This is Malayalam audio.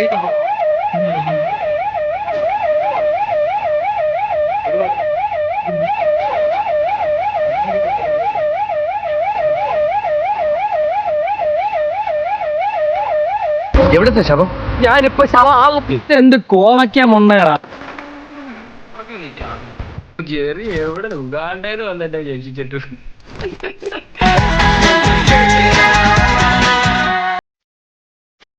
നോക്കട്ടത് എവിടുത്തെ ശവം? ഞാനിപ്പോ ശവാകും എന്ത് കോവയ്ക്ക മുന്നേറാ ജെറി എവിടെ ഉഗാണ്ടേന്ന് വന്നിട്ട് രക്ഷിച്ചിട്ടു